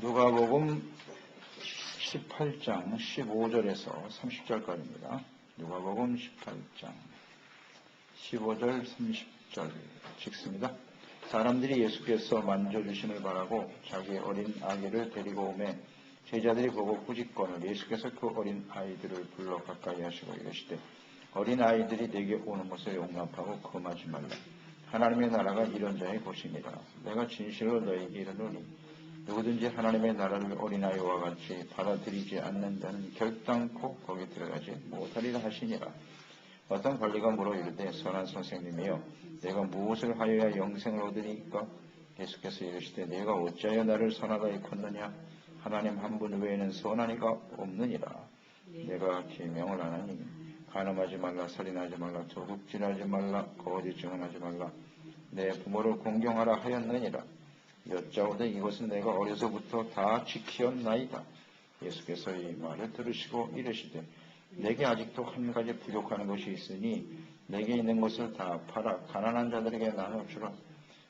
누가복음 18장 15절에서 30절까지입니다. 누가복음 18장 15절 30절 읽습니다. 사람들이 예수께서 만져주심을 바라고 자기 어린 아기를 데리고 오매 제자들이 보고 꾸짖거늘 예수께서 그 어린 아이들을 불러 가까이 하시고 이르시되 어린 아이들이 내게 오는 것을 용납하고 금하지 말라. 하나님의 나라가 이런 자의 것이니라. 내가 진실로 너에게 이르노니 누구든지 하나님의 나라를 어린아이와 같이 받아들이지 않는 자는 결단코 거기 들어가지 못하리라 하시니라. 어떤 관리가 물어 이르되 선한 선생님이여 내가 무엇을 하여야 영생을 얻으리까? 예수께서 이르시되 내가 어찌하여 나를 선하다 이컸느냐? 하나님 한 분 외에는 선한 이가 없느니라. 내가 계명을 안 하니 간음하지 말라 살인하지 말라 도둑질하지 말라 거짓 증언하지 말라 내 부모를 공경하라 하였느니라. 여짜오되 이것은 내가 어려서부터 다 지키었나이다. 예수께서 이 말을 들으시고 이르시되 내게 아직도 한 가지 부족하는 것이 있으니 내게 있는 것을 다 팔아 가난한 자들에게 나눠주라.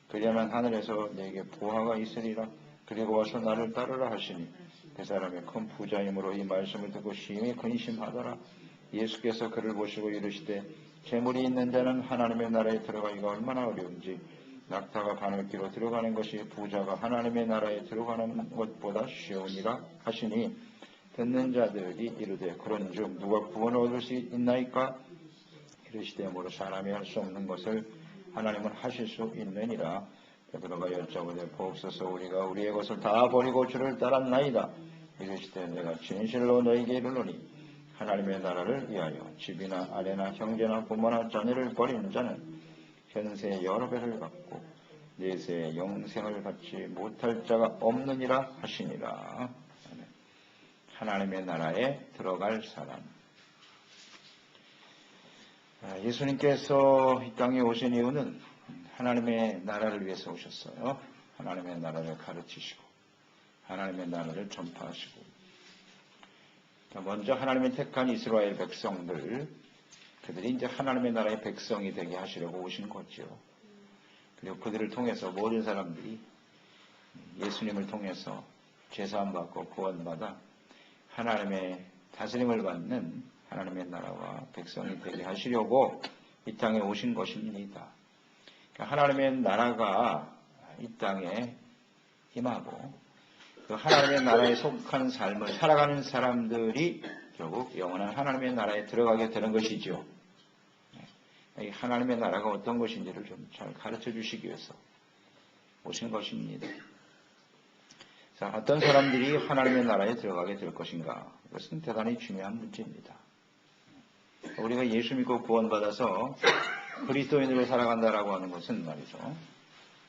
그리하면 하늘에서 내게 보화가 있으리라. 그리고 와서 나를 따르라 하시니 그 사람이 큰 부자이므로 이 말씀을 듣고 심히 근심하더라. 예수께서 그를 보시고 이르시되 재물이 있는 자는 하나님의 나라에 들어가기가 얼마나 어려운지 낙타가 바늘기로 들어가는 것이 부자가 하나님의 나라에 들어가는 것보다 쉬우니라 하시니 듣는 자들이 이르되 그런즉 누가 구원을 얻을 수 있나이까? 이르시되 모로 사람이 할 수 없는 것을 하나님은 하실 수 있느니라. 베드로가 여짜오되 보옵소서 우리가 우리의 것을 다 버리고 주를 따랐나이다. 이르시되 내가 진실로 너에게 이르노니 하나님의 나라를 위하여 집이나 아내나 형제나 부모나 자녀를 버리는 자는 현세 여러 배를 받고 내세 영생을 받지 못할 자가 없느니라 하시니라. 하나님의 나라에 들어갈 사람. 아, 예수님께서 이 땅에 오신 이유는 하나님의 나라를 위해서 오셨어요. 하나님의 나라를 가르치시고 하나님의 나라를 전파하시고 먼저 하나님의 택한 이스라엘 백성들 그들이 이제 하나님의 나라의 백성이 되게 하시려고 오신 거죠. 그리고 그들을 통해서 모든 사람들이 예수님을 통해서 죄사함 받고 구원받아 하나님의 다스림을 받는 하나님의 나라와 백성이 되게 하시려고 이 땅에 오신 것입니다. 그러니까 하나님의 나라가 이 땅에 임하고 그 하나님의 나라에 속한 삶을 살아가는 사람들이 결국 영원한 하나님의 나라에 들어가게 되는 것이죠. 하나님의 나라가 어떤 것인지를 좀 잘 가르쳐 주시기 위해서 오신 것입니다. 자, 어떤 사람들이 하나님의 나라에 들어가게 될 것인가? 이것은 대단히 중요한 문제입니다. 우리가 예수 믿고 구원받아서 그리스도인으로 살아간다라고 하는 것은 말이죠.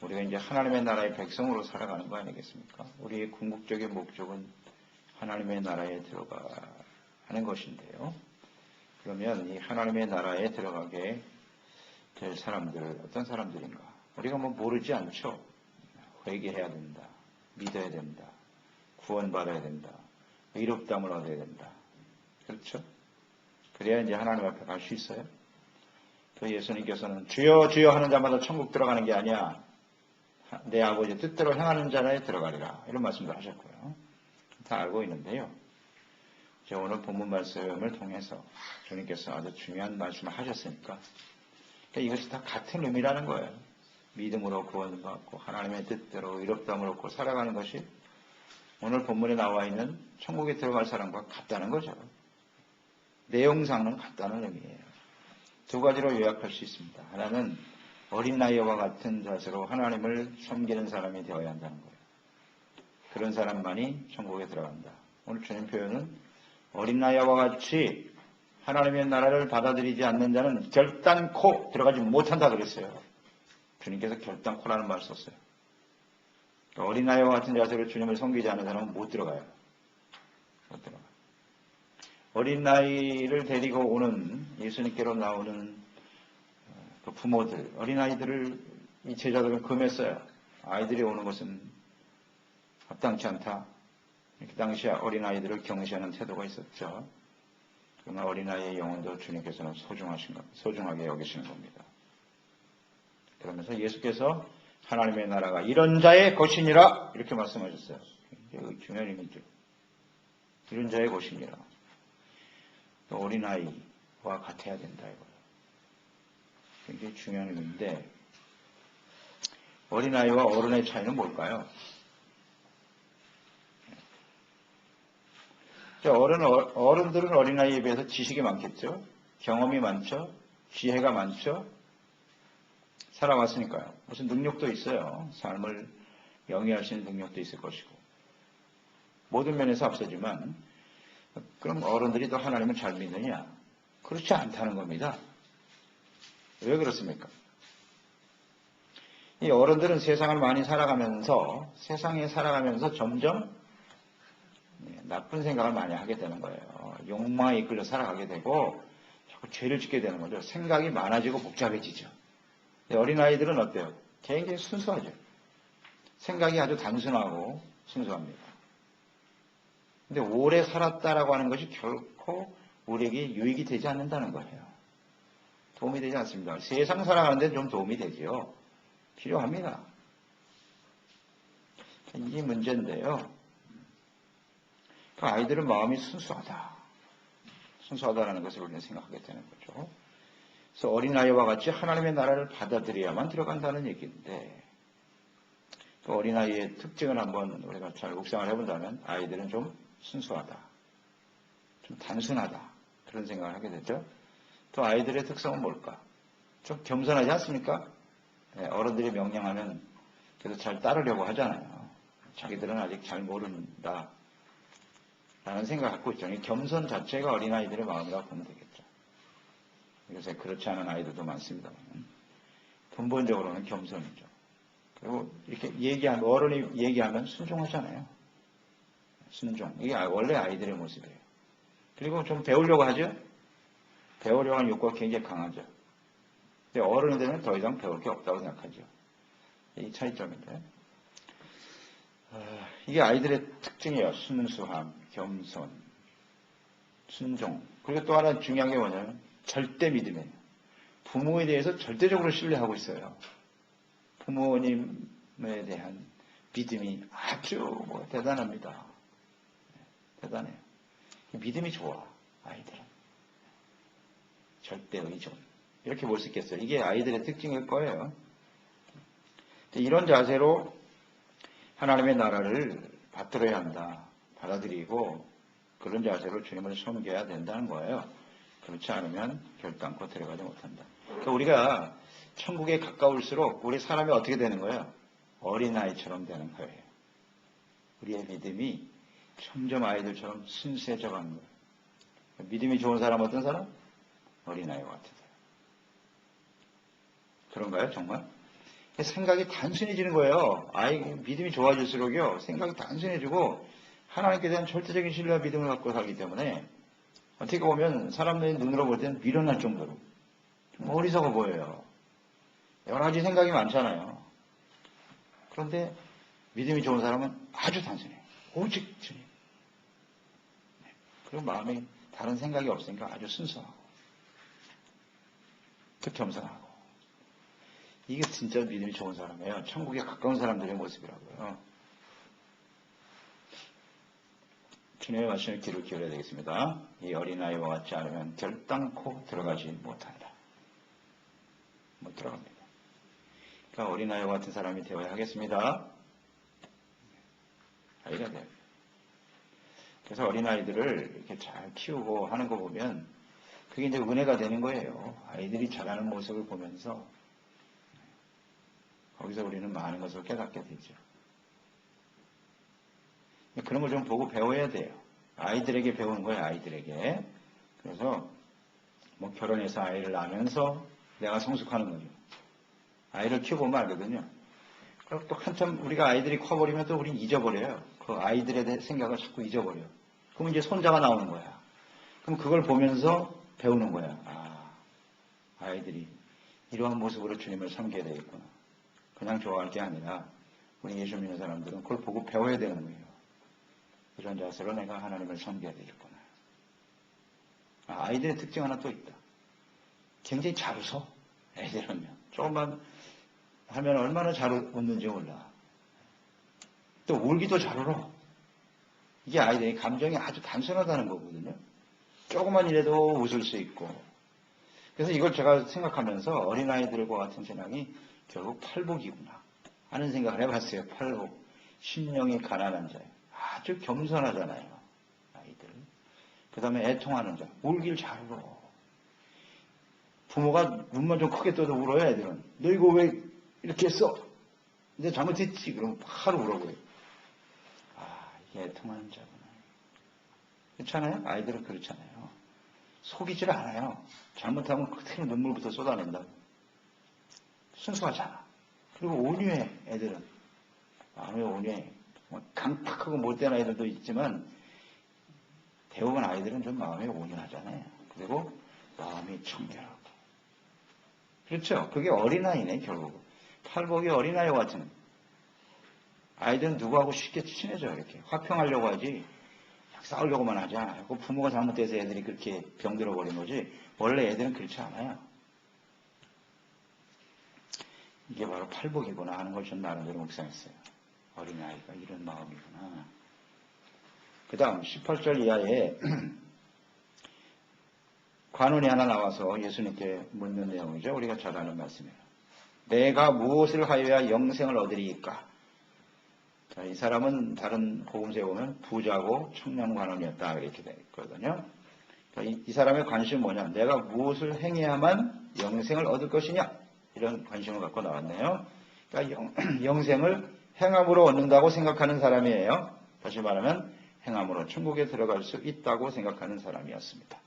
우리가 이제 하나님의 나라의 백성으로 살아가는 거 아니겠습니까? 우리의 궁극적인 목적은 하나님의 나라에 들어가는 것인데요. 그러면 이 하나님의 나라에 들어가게 될 사람들, 어떤 사람들인가? 우리가 뭐 모르지 않죠? 회개해야 된다. 믿어야 된다. 구원받아야 된다. 의롭담을 얻어야 된다. 그렇죠? 그래야 이제 하나님 앞에 갈 수 있어요. 그 예수님께서는 주여 주여 하는 자마다 천국 들어가는 게 아니야. 내 아버지 뜻대로 행하는 자라에 들어가리라. 이런 말씀도 하셨고요. 다 알고 있는데요. 제 오늘 본문 말씀을 통해서 주님께서 아주 중요한 말씀을 하셨으니까 그러니까 이것이 다 같은 의미라는 거예요. 믿음으로 구원받고 하나님의 뜻대로 의롭다함을 얻고 살아가는 것이 오늘 본문에 나와 있는 천국에 들어갈 사람과 같다는 거죠. 내용상은 같다는 의미예요. 두 가지로 요약할 수 있습니다. 하나는 어린 나이와 같은 자세로 하나님을 섬기는 사람이 되어야 한다는 거예요. 그런 사람만이 천국에 들어간다. 오늘 주님 표현은 어린 나이와 같이 하나님의 나라를 받아들이지 않는 자는 결단코 들어가지 못한다 그랬어요. 주님께서 결단코라는 말을 썼어요. 어린 나이와 같은 자세로 주님을 섬기지 않는 사람은 못 들어가요. 못 들어가. 어린 나이를 데리고 오는 예수님께로 나오는 그 부모들, 어린아이들을 이 제자들은 금했어요. 아이들이 오는 것은 합당치 않다. 그 당시에 어린아이들을 경시하는 태도가 있었죠. 그러나 어린아이의 영혼도 주님께서는 소중하신 것, 소중하게 여기시는 겁니다. 그러면서 예수께서 하나님의 나라가 이런 자의 것이니라 이렇게 말씀하셨어요. 여기 중요한 의미죠. 이런 자의 것이니라. 또 어린아이와 같아야 된다 이거예요. 굉장히 중요한 의미인데 어린아이와 어른의 차이는 뭘까요? 어른, 어른들은 어린아이에 비해서 지식이 많겠죠? 경험이 많죠? 지혜가 많죠? 살아왔으니까요. 무슨 능력도 있어요. 삶을 영위할 수 있는 능력도 있을 것이고. 모든 면에서 앞서지만, 그럼 어른들이 더 하나님을 잘 믿느냐? 그렇지 않다는 겁니다. 왜 그렇습니까? 이 어른들은 세상을 많이 살아가면서, 세상에 살아가면서 점점 네, 나쁜 생각을 많이 하게 되는 거예요. 욕망에 이끌려 살아가게 되고, 자꾸 죄를 짓게 되는 거죠. 생각이 많아지고 복잡해지죠. 어린아이들은 어때요? 굉장히 순수하죠. 생각이 아주 단순하고 순수합니다. 근데 오래 살았다라고 하는 것이 결코 우리에게 유익이 되지 않는다는 거예요. 도움이 되지 않습니다. 세상 살아가는데 좀 도움이 되지요. 필요합니다. 이 문제인데요. 그 아이들은 마음이 순수하다. 순수하다라는 것을 우리는 생각하게 되는 거죠. 그래서 어린아이와 같이 하나님의 나라를 받아들여야만 들어간다는 얘기인데 그 어린아이의 특징을 한번 우리가 잘 묵상을 해본다면 아이들은 좀 순수하다. 좀 단순하다. 그런 생각을 하게 되죠. 또 아이들의 특성은 뭘까? 좀 겸손하지 않습니까? 네, 어른들이 명령하면 그래서 잘 따르려고 하잖아요. 자기들은 아직 잘 모른다. 라는 생각을 갖고 있죠. 겸손 자체가 어린아이들의 마음이라고 보면 되겠죠. 요새 그렇지 않은 아이들도 많습니다. 근본적으로는 겸손이죠. 그리고 이렇게 얘기하면, 어른이 얘기하면 순종하잖아요. 순종. 이게 아, 원래 아이들의 모습이에요. 그리고 좀 배우려고 하죠? 배우려고 하는 욕구가 굉장히 강하죠. 근데 어른이 되면 더 이상 배울 게 없다고 생각하죠. 이 차이점인데. 아, 이게 아이들의 특징이에요. 순수함, 겸손, 순종. 그리고 또 하나 중요한 게 뭐냐면 절대 믿음이에요. 부모에 대해서 절대적으로 신뢰하고 있어요. 부모님에 대한 믿음이 아주 뭐 대단합니다. 대단해요. 믿음이 좋아, 아이들은. 절대 의존. 이렇게 볼 수 있겠어요. 이게 아이들의 특징일 거예요. 이런 자세로 하나님의 나라를 받들어야 한다. 받아들이고 그런 자세로 주님을 섬겨야 된다는 거예요. 그렇지 않으면 결단코 들어가지 못한다. 그러니까 우리가 천국에 가까울수록 우리 사람이 어떻게 되는 거예요? 어린아이처럼 되는 거예요. 우리의 믿음이 점점 아이들처럼 순수해져 가는 거예요. 믿음이 좋은 사람 어떤 사람? 어린아이와 같은 사람. 그런가요, 정말? 생각이 단순해지는 거예요. 아이 믿음이 좋아질수록요, 생각이 단순해지고 하나님께 대한 절대적인 신뢰와 믿음을 갖고 살기 때문에 어떻게 보면 사람들의 눈으로 볼 때는 미련할 정도로 어리석어 보여요. 여러 가지 생각이 많잖아요. 그런데 믿음이 좋은 사람은 아주 단순해요. 오직 주님. 네. 그리고 마음에 다른 생각이 없으니까 아주 순수하고 그 겸손하고 이게 진짜 믿음이 좋은 사람이에요. 천국에 가까운 사람들의 모습이라고요. 주님의 말씀을 귀를 기울여야 되겠습니다. 이 어린아이와 같지 않으면 결단코 들어가지 못한다. 못 들어갑니다. 그러니까 어린아이와 같은 사람이 되어야 하겠습니다. 아이가 돼요. 그래서 어린아이들을 이렇게 잘 키우고 하는 거 보면 그게 이제 은혜가 되는 거예요. 아이들이 자라는 모습을 보면서 거기서 우리는 많은 것을 깨닫게 되죠. 그런 걸 좀 보고 배워야 돼요. 아이들에게 배우는 거예요, 아이들에게. 그래서 뭐 결혼해서 아이를 낳으면서 내가 성숙하는 거죠. 아이를 키워보면 알거든요. 그리고 또 한참 우리가 아이들이 커버리면 또 우린 잊어버려요. 그 아이들에 대한 생각을 자꾸 잊어버려요. 그럼 이제 손자가 나오는 거야. 그럼 그걸 보면서 배우는 거야. 아, 아이들이 이러한 모습으로 주님을 섬겨야 되겠구나. 그냥 좋아할 게 아니라 우리 예수 믿는 사람들은 그걸 보고 배워야 되는 거예요. 이런 자세로 내가 하나님을 섬겨야 되겠구나. 아, 아이들의 특징 하나 또 있다. 굉장히 잘 웃어. 애들은요. 조금만 하면 얼마나 잘 웃는지 몰라. 또 울기도 잘 울어. 이게 아이들이 감정이 아주 단순하다는 거거든요. 조금만 이래도 웃을 수 있고. 그래서 이걸 제가 생각하면서 어린아이들과 같은 세상이 결국 팔복이구나 하는 생각을 해봤어요. 팔복. 심령이 가난한 자. 아주 겸손하잖아요. 아이들. 그 다음에 애통하는 자. 울길 잘 울어. 부모가 눈만 좀 크게 떠도 울어요, 애들은. 너 이거 왜 이렇게 했어? 근데 잘못했지. 그러면 바로 울어버려요. 아, 애통하는 자구나. 그렇잖아요? 아이들은 그렇잖아요. 속이질 않아요. 잘못하면 그대로 눈물부터 쏟아낸다. 순수하잖아. 그리고 온유해, 애들은. 마음이 온유해. 뭐 강팍하고 못된 아이들도 있지만, 대부분 아이들은 좀 마음이 온유하잖아요. 그리고 마음이 청결하고. 그렇죠? 그게 어린아이네, 결국. 팔복이 어린아이와 같은. 아이들은 누구하고 쉽게 친해져요, 이렇게. 화평하려고 하지. 싸우려고만 하지 않아요. 그 부모가 잘못돼서 애들이 그렇게 병들어 버린 거지. 원래 애들은 그렇지 않아요. 이게 바로 팔복이구나 하는 걸 전 나름대로 묵상했어요. 어린아이가 이런 마음이구나. 그 다음 18절 이하에 관원이 하나 나와서 예수님께 묻는 내용이죠. 우리가 잘 아는 말씀이에요. 내가 무엇을 하여야 영생을 얻으리까? 자, 이 사람은 다른 복음서에 보면 부자고 청년 관원이었다 이렇게 되어 있거든요. 그러니까 이, 이, 사람의 관심은 뭐냐? 내가 무엇을 행해야만 영생을 얻을 것이냐? 이런 관심을 갖고 나왔네요. 그러니까 영, 영생을 행함으로 얻는다고 생각하는 사람이에요. 다시 말하면 행함으로 천국에 들어갈 수 있다고 생각하는 사람이었습니다.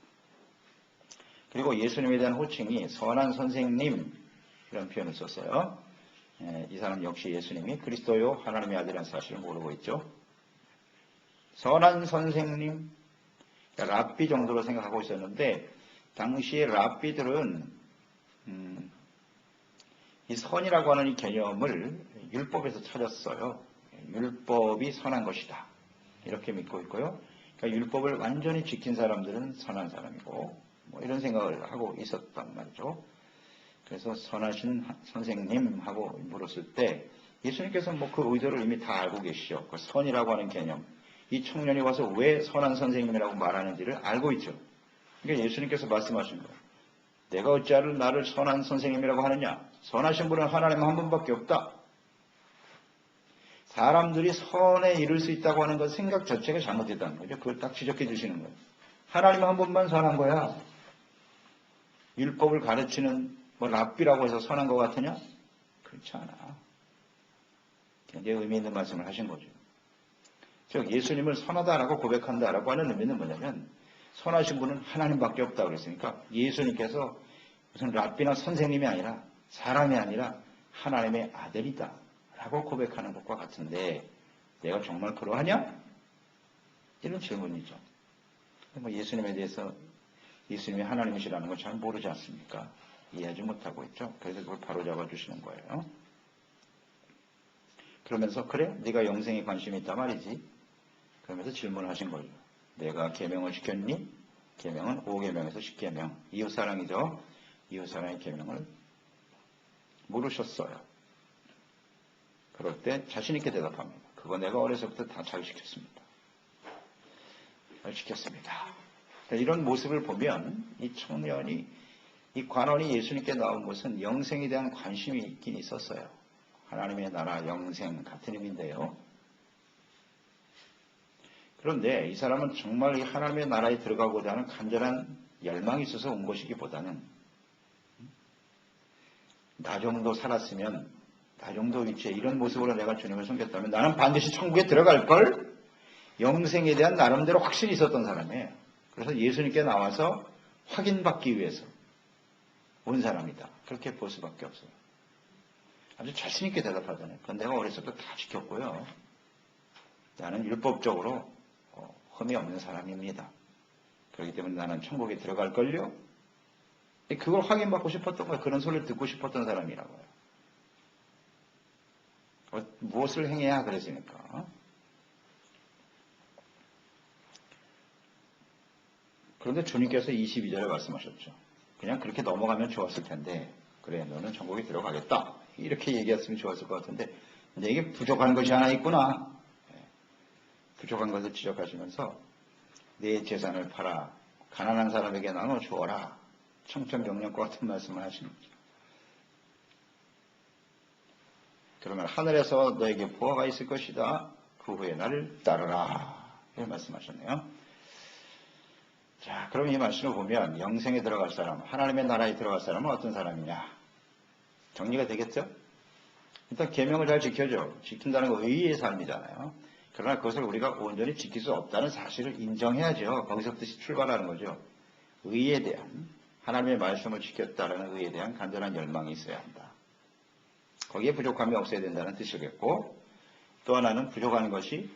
그리고 예수님에 대한 호칭이 선한 선생님 이런 표현을 썼어요. 예, 이 사람 역시 예수님이 그리스도요 하나님의 아들이라는 사실을 모르고 있죠. 선한 선생님, 그러니까 랍비 정도로 생각하고 있었는데 당시의 랍비들은 음, 이 선이라고 하는 이 개념을 율법에서 찾았어요. 율법이 선한 것이다. 이렇게 믿고 있고요. 그러니까 율법을 완전히 지킨 사람들은 선한 사람이고 뭐 이런 생각을 하고 있었단 말이죠. 그래서 선하신 선생님하고 물었을 때 예수님께서 뭐 그 의도를 이미 다 알고 계시죠. 그 선이라고 하는 개념. 이 청년이 와서 왜 선한 선생님이라고 말하는지를 알고 있죠. 그러니까 예수님께서 말씀하신 거예요. 내가 어찌하를 나를 선한 선생님이라고 하느냐? 선하신 분은 하나님 한 분밖에 없다. 사람들이 선에 이룰 수 있다고 하는 것 생각 자체가 잘못됐다는 거죠. 그걸 딱 지적해 주시는 거예요. 하나님 한 분만 선한 거야. 율법을 가르치는 뭐 랍비라고 해서 선한 것 같으냐? 그렇지 않아. 굉장히 의미 있는 말씀을 하신 거죠. 즉 예수님을 선하다라고 고백한다라고 하는 의미는 뭐냐면 선하신 분은 하나님밖에 없다고 그랬으니까 예수님께서 무슨 랍비나 선생님이 아니라 사람이 아니라 하나님의 아들이다 라고 고백하는 것과 같은데 내가 정말 그러하냐? 이런 질문이죠. 뭐 예수님에 대해서 예수님이 하나님이시라는 걸 잘 모르지 않습니까? 이해하지 못하고 있죠. 그래서 그걸 바로 잡아 주시는 거예요. 그러면서 그래? 네가 영생에 관심이 있단 말이지. 그러면서 질문을 하신 거죠. 내가 계명을 지켰니? 계명은 5계명에서 10계명. 이웃사랑이죠. 이웃사랑의 계명을 물으셨어요. 그럴 때 자신있게 대답합니다. 그거 내가 어려서부터 다잘 지켰습니다. 잘 지켰습니다. 이런 모습을 보면 이 청년이 이 관원이 예수님께 나온 것은 영생에 대한 관심이 있긴 있었어요. 하나님의 나라 영생 같은 의미인데요. 그런데 이 사람은 정말 이 하나님의 나라에 들어가고자 하는 간절한 열망이 있어서 온 것이기보다는 나 정도 살았으면 나 정도 위치에 이런 모습으로 내가 주님을 섬겼다면 나는 반드시 천국에 들어갈 걸 영생에 대한 나름대로 확신이 있었던 사람이에요. 그래서 예수님께 나와서 확인받기 위해서 온 사람이다. 그렇게 볼 수밖에 없어요. 아주 자신있게 대답하잖아요. 그건 내가 어렸을 때 다 지켰고요. 나는 율법적으로 어, 흠이 없는 사람입니다. 그렇기 때문에 나는 천국에 들어갈걸요? 그걸 확인받고 싶었던 거예요. 그런 소리를 듣고 싶었던 사람이라고요. 어, 무엇을 행해야 그랬으니까. 그런데 주님께서 22절에 말씀하셨죠. 그냥 그렇게 넘어가면 좋았을 텐데 그래 너는 천국에 들어가겠다 이렇게 얘기했으면 좋았을 것 같은데 내게 부족한 것이 하나 있구나 부족한 것을 지적하시면서 내 재산을 팔아 가난한 사람에게 나눠 주어라. 청천벽력과 같은 말씀을 거죠. 그러면 하늘에서 너에게 보화가 있을 것이다. 그 후에 나를 따르라. 이렇게 말씀하셨네요. 자, 그럼 이 말씀을 보면 영생에 들어갈 사람, 하나님의 나라에 들어갈 사람은 어떤 사람이냐? 정리가 되겠죠? 일단 계명을 잘 지켜줘. 지킨다는 거 의의 삶이잖아요. 그러나 그것을 우리가 온전히 지킬 수 없다는 사실을 인정해야죠. 거기서부터 출발하는 거죠. 의에 대한 하나님의 말씀을 지켰다는 의에 대한 간절한 열망이 있어야 한다. 거기에 부족함이 없어야 된다는 뜻이겠고 또 하나는 부족한 것이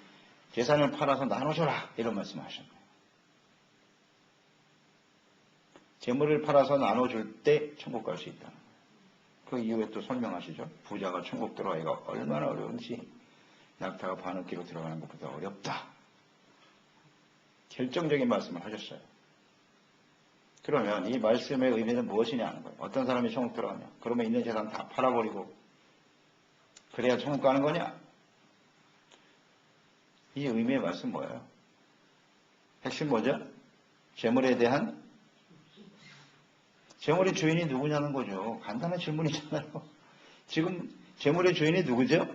재산을 팔아서 나눠줘라 이런 말씀을 하셨네요. 재물을 팔아서 나눠줄 때 천국 갈 수 있다. 그 이유에 또 설명하시죠. 부자가 천국 들어가기가 얼마나 어려운지 낙타가 바느끼로 들어가는 것보다 어렵다. 결정적인 말씀을 하셨어요. 그러면 이 말씀의 의미는 무엇이냐 하는 거예요. 어떤 사람이 천국 들어가냐. 그러면 있는 재산 다 팔아버리고 그래야 천국 가는 거냐? 이 의미의 말씀 뭐예요? 핵심 뭐죠? 재물에 대한 재물의 주인이 누구냐는 거죠. 간단한 질문이잖아요. 지금 재물의 주인이 누구죠?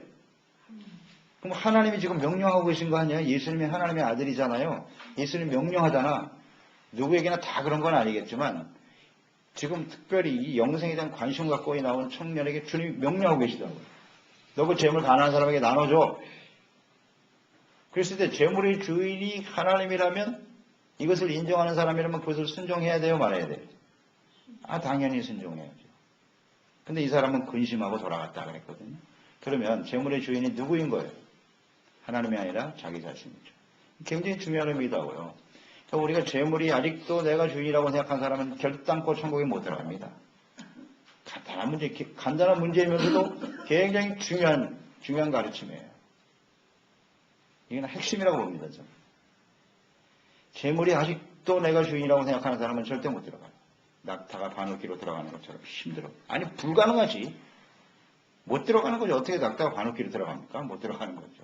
그럼 하나님이 지금 명령하고 계신 거 아니에요? 예수님이 하나님의 아들이잖아요. 예수님 명령하잖아. 누구에게나 다 그런 건 아니겠지만 지금 특별히 이 영생에 대한 관심 갖고 나온 청년에게 주님이 명령하고 계시다고요. 너 그 재물 가난한 사람에게 나눠줘. 그랬을 때 재물의 주인이 하나님이라면 이것을 인정하는 사람이라면 그것을 순종해야 돼요, 말아야 돼요. 아, 당연히 순종해야죠. 근데 이 사람은 근심하고 돌아갔다 그랬거든요. 그러면 재물의 주인이 누구인 거예요? 하나님이 아니라 자기 자신이죠. 굉장히 중요한 의미다고요. 그러니까 우리가 재물이 아직도 내가 주인이라고 생각한 사람은 결단코 천국에 못 들어갑니다. 간단한 문제, 간단한 문제이면서도 굉장히 중요한, 중요한 가르침이에요. 이건 핵심이라고 봅니다, 저는. 재물이 아직도 내가 주인이라고 생각하는 사람은 절대 못 들어가요. 낙타가 바늘기로 들어가는 것처럼 힘들어. 아니, 불가능하지. 못 들어가는 거죠. 어떻게 낙타가 바늘기로 들어갑니까? 못 들어가는 거죠.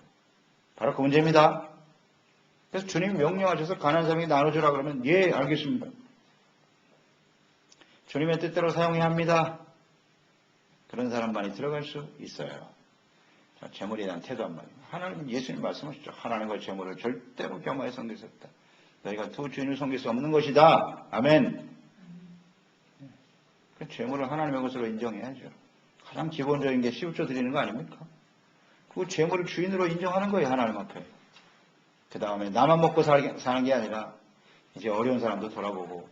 바로 그 문제입니다. 그래서 주님이 명령하셔서 가난한 사람에게 나눠주라 그러면 예, 알겠습니다. 주님의 뜻대로 사용해야 합니다. 그런 사람만이 들어갈 수 있어요. 자, 재물에 대한 태도 한 말이에요. 하나님 예수님 말씀하셨죠. 하나님과 재물을 절대로 겸하여 섬길 수 없다. 너희가 두 주인을 섬길 수 없는 것이다. 아멘. 그 재물을 하나님의 것으로 인정해야죠. 가장 기본적인 게 시우쳐 드리는 거 아닙니까? 그 재물을 주인으로 인정하는 거예요. 하나님 앞에. 그 다음에 나만 먹고 사는 게 아니라 이제 어려운 사람도 돌아보고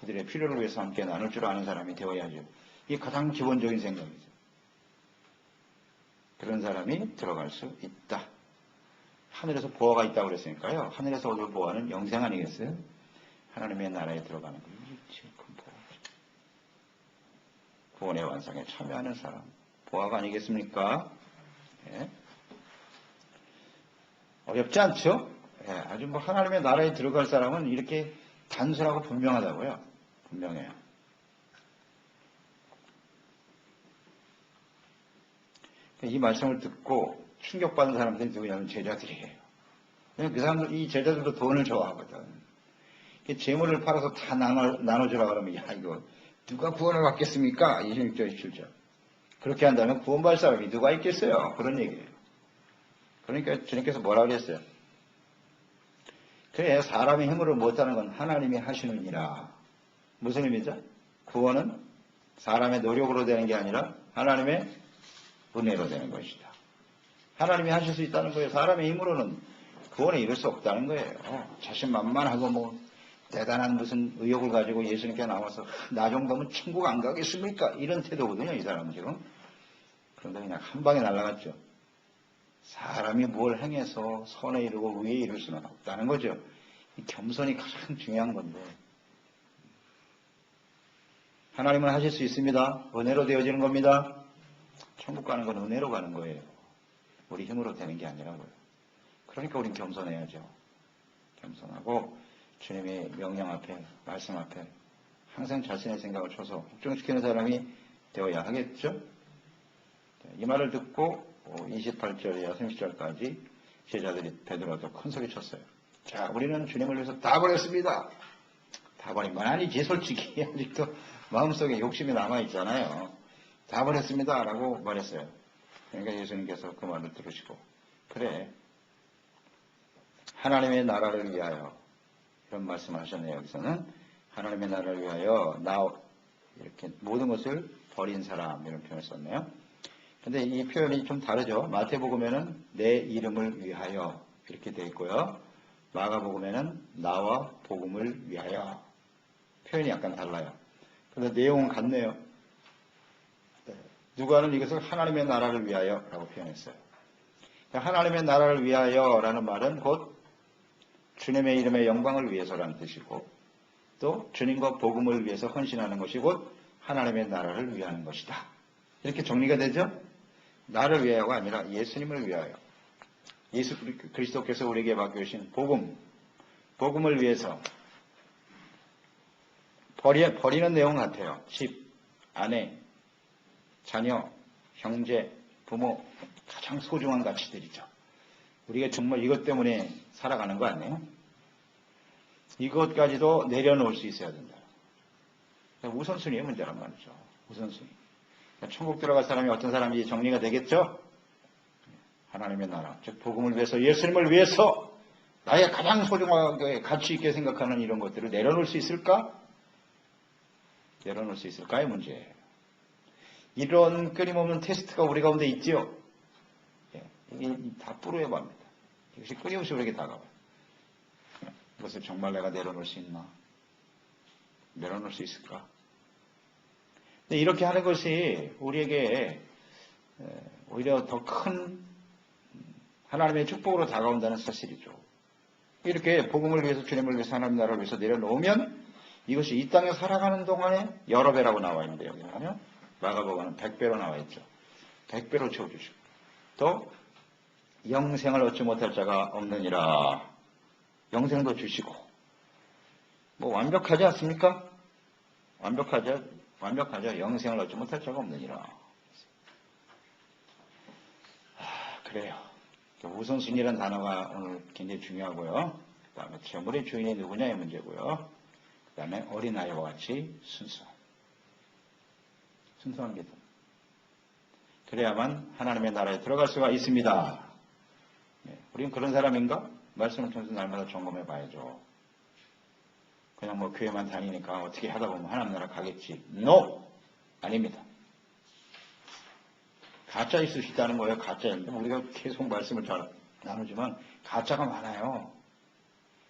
그들의 필요를 위해서 함께 나눌 줄 아는 사람이 되어야죠. 이게 가장 기본적인 생각이죠. 그런 사람이 들어갈 수 있다. 하늘에서 보화가 있다고 그랬으니까요. 하늘에서 얻을 보화는 영생 아니겠어요? 하나님의 나라에 들어가는 거예요. 큰 보화. 구원의 완성에 참여하는 사람. 보화가 아니겠습니까? 예. 어렵지 않죠? 예, 아주 뭐 하나님의 나라에 들어갈 사람은 이렇게 단순하고 분명하다고요. 분명해요. 이 말씀을 듣고 충격받은 사람들이 누구냐면 제자들이에요. 그 사람들, 이 제자들도 돈을 좋아하거든. 재물을 팔아서 다 나눠, 나눠주라 그러면, 야, 이거, 누가 구원을 받겠습니까? 26절, 27절. 그렇게 한다면 구원받을 사람이 누가 있겠어요? 그런 얘기예요. 그러니까 주님께서 뭐라 그랬어요? 그래, 사람의 힘으로 못하는 건 하나님이 하시느니라. 무슨 의미죠? 구원은 사람의 노력으로 되는 게 아니라 하나님의 은혜로 되는 것이다. 하나님이 하실 수 있다는 거예요. 사람의 힘으로는 구원에 이룰 수 없다는 거예요. 자신만만하고 뭐 대단한 무슨 의욕을 가지고 예수님께 나와서 나 정도면 천국 안 가겠습니까? 이런 태도거든요. 이 사람은 지금. 그런데 그냥 한 방에 날아갔죠. 사람이 뭘 행해서 선에 이르고 위에 이룰 수는 없다는 거죠. 겸손이 가장 중요한 건데. 하나님은 하실 수 있습니다. 은혜로 되어지는 겁니다. 천국 가는 건 은혜로 가는 거예요. 우리 힘으로 되는 게 아니라고요. 그러니까 우린 겸손해야죠. 겸손하고 주님의 명령 앞에, 말씀 앞에 항상 자신의 생각을 쳐서 확정시키는 사람이 되어야 하겠죠? 이 말을 듣고 28절이야 30절까지 제자들이 베드로한테 큰 소리 쳤어요. 자, 우리는 주님을 위해서 다 버렸습니다. 다 버린 건 아니지, 솔직히. 아직도 마음속에 욕심이 남아있잖아요. 다 버렸습니다. 라고 말했어요. 그러니까 예수님께서 그 말을 들으시고, 그래. 하나님의 나라를 위하여, 이런 말씀을 하셨네요. 여기서는. 하나님의 나라를 위하여, 나, 이렇게 모든 것을 버린 사람, 이런 표현을 썼네요. 근데 이 표현이 좀 다르죠. 마태복음에는 내 이름을 위하여, 이렇게 되어 있고요. 마가복음에는 나와 복음을 위하여. 표현이 약간 달라요. 그런데 내용은 같네요. 네. 누가는 이것을 하나님의 나라를 위하여 라고 표현했어요. 하나님의 나라를 위하여 라는 말은 곧 주님의 이름의 영광을 위해서라는 뜻이고 또 주님과 복음을 위해서 헌신하는 것이 곧 하나님의 나라를 위하는 것이다. 이렇게 정리가 되죠? 나를 위하여가 아니라 예수님을 위하여. 예수 그리스도께서 우리에게 맡겨주신 복음, 복음을 위해서 버리, 버리는 내용 같아요. 집, 아내, 자녀, 형제, 부모, 가장 소중한 가치들이죠. 우리가 정말 이것 때문에 살아가는 거 아니에요? 이것까지도 내려놓을 수 있어야 된다. 우선순위의 문제란 말이죠. 우선순위. 천국 들어갈 사람이 어떤 사람인지 정리가 되겠죠? 하나님의 나라, 즉 복음을 위해서 예수님을 위해서 나의 가장 소중하게 가치 있게 생각하는 이런 것들을 내려놓을 수 있을까? 내려놓을 수 있을까의 문제예요. 이런 끊임없는 테스트가 우리 가운데 있지요. 예, 이게 다 뿌려야 합니다. 이것이 끊임없이 우리에게 다가와요. 이것을 정말 내가 내려놓을 수 있나? 내려놓을 수 있을까? 이렇게 하는 것이 우리에게 오히려 더 큰 하나님의 축복으로 다가온다는 사실이죠. 이렇게 복음을 위해서 주님을 위해서 하나님 나라를 위해서 내려놓으면 이것이 이 땅에 살아가는 동안에 여러 배라고 나와 있는데 여기는요. 마가복음은 100배로 나와 있죠. 100배로 채워주시고 또 영생을 얻지 못할 자가 없느니라 영생도 주시고 뭐 완벽하지 않습니까? 완벽하죠. 완벽하죠. 영생을 얻지 못할 자가 없느니라. 아, 그래요. 우선순위라는 단어가 오늘 굉장히 중요하고요. 그 다음에 재물의 주인이 누구냐의 문제고요. 그 다음에 어린아이와 같이 순수한. 믿음. 그래야만 하나님의 나라에 들어갈 수가 있습니다. 네, 우리는 그런 사람인가? 말씀을 통해서 날마다 점검해 봐야죠. 그냥 뭐 교회만 다니니까 어떻게 하다 보면 하나님 나라 가겠지. No! 아닙니다. 가짜 있을 수 있다는 거예요. 가짜인데 우리가 계속 말씀을 잘 나누지만 가짜가 많아요.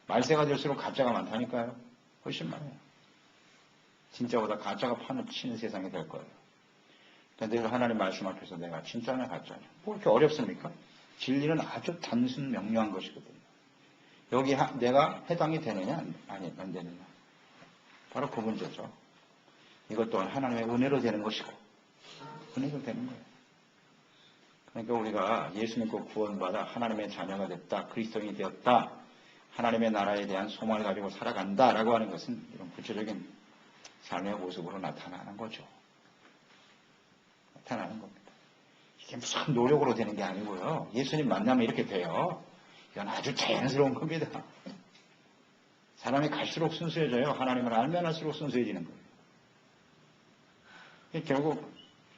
말세가 될수록 가짜가 많다니까요. 훨씬 많아요. 진짜보다 가짜가 파는 치는 세상이 될 거예요. 근데 늘 하나님 말씀 앞에서 내가 진짜냐 가짜냐. 뭐 이렇게 어렵습니까? 진리는 아주 단순 명료한 것이거든요. 여기 하, 내가 해당이 되느냐 아니 안 되느냐. 바로 그 문제죠. 이것 또한 하나님의 은혜로 되는 것이고 은혜로 되는 거예요. 그러니까 우리가 예수 님과 구원받아 하나님의 자녀가 됐다. 그리스도인이 되었다. 하나님의 나라에 대한 소망을 가지고 살아간다라고 하는 것은 이런 구체적인 삶의 모습으로 나타나는 거죠. 나타나는 겁니다. 이게 무슨 노력으로 되는 게 아니고요. 예수님 만나면 이렇게 돼요. 이건 아주 자연스러운 겁니다. 사람이 갈수록 순수해져요. 하나님을 알면 할수록 순수해지는 거예요. 결국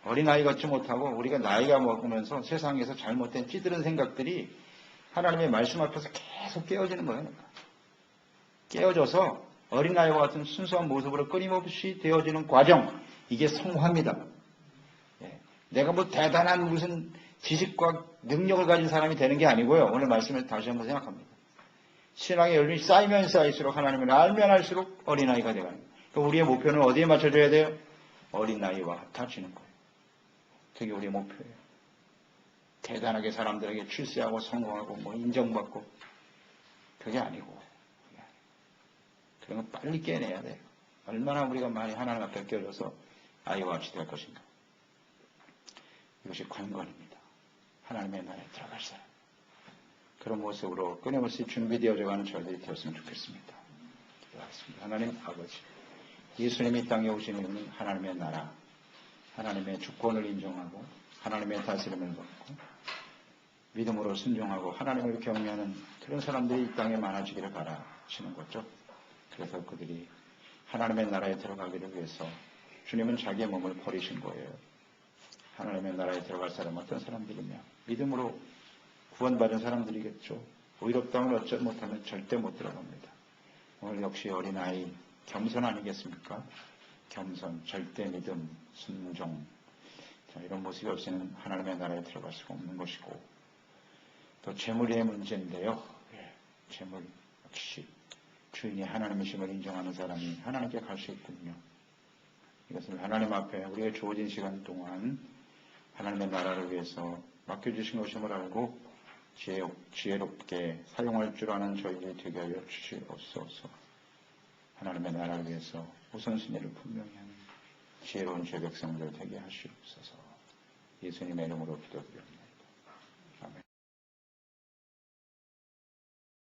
어린아이 같지 못하고 우리가 나이가 먹으면서 세상에서 잘못된 찌들은 생각들이 하나님의 말씀 앞에서 계속 깨어지는 거예요. 깨어져서 어린아이와 같은 순수한 모습으로 끊임없이 되어지는 과정, 이게 성화입니다. 예. 내가 뭐 대단한 무슨 지식과 능력을 가진 사람이 되는 게 아니고요. 오늘 말씀을 다시 한번 생각합니다. 신앙의 열림이 쌓이면 쌓일수록 하나님을 알면 알수록 어린아이가 되가는 거예요. 우리의 목표는 어디에 맞춰줘야 돼요? 어린아이와 같아지는 거예요. 그게 우리의 목표예요. 대단하게 사람들에게 출세하고 성공하고 뭐 인정받고 그게 아니고 그런 거 빨리 깨내야 돼요. 얼마나 우리가 많이 하나님 앞에 껴져서 아이와 같이 될 것인가. 이것이 관건입니다. 하나님의 나라에 들어갈 사람. 그런 모습으로 끊임없이 준비되어져 가는 저희들이 되었으면 좋겠습니다. 기도하겠습니다. 하나님 아버지, 예수님이 땅에 오신 이유는 하나님의 나라, 하나님의 주권을 인정하고 하나님의 다스림을 받고 믿음으로 순종하고 하나님을 경외하는 그런 사람들이 이 땅에 많아지기를 바라시는 거죠. 그래서 그들이 하나님의 나라에 들어가기를 위해서 주님은 자기의 몸을 버리신 거예요. 하나님의 나라에 들어갈 사람은 어떤 사람들이냐? 믿음으로 구원받은 사람들이겠죠. 의롭다움을 얻지 못하면 절대 못 들어갑니다. 오늘 역시 어린아이 겸손 아니겠습니까? 겸손, 절대 믿음, 순종. 자, 이런 모습이 없이는 하나님의 나라에 들어갈 수가 없는 것이고 또 재물의 문제인데요. 예, 재물 역시 주인이 하나님이심을 인정하는 사람이 하나님께 갈 수 있군요. 이것을 하나님 앞에 우리의 주어진 시간 동안 하나님의 나라를 위해서 맡겨주신 것임을 알고 지혜롭, 게 사용할 줄 아는 저희들이 되게 하여 주시옵소서. 하나님의 나라를 위해서 우선순위를 분명히 하는 지혜로운 죄 백성들 되게 하시옵소서. 예수님의 이름으로 기도드립니다.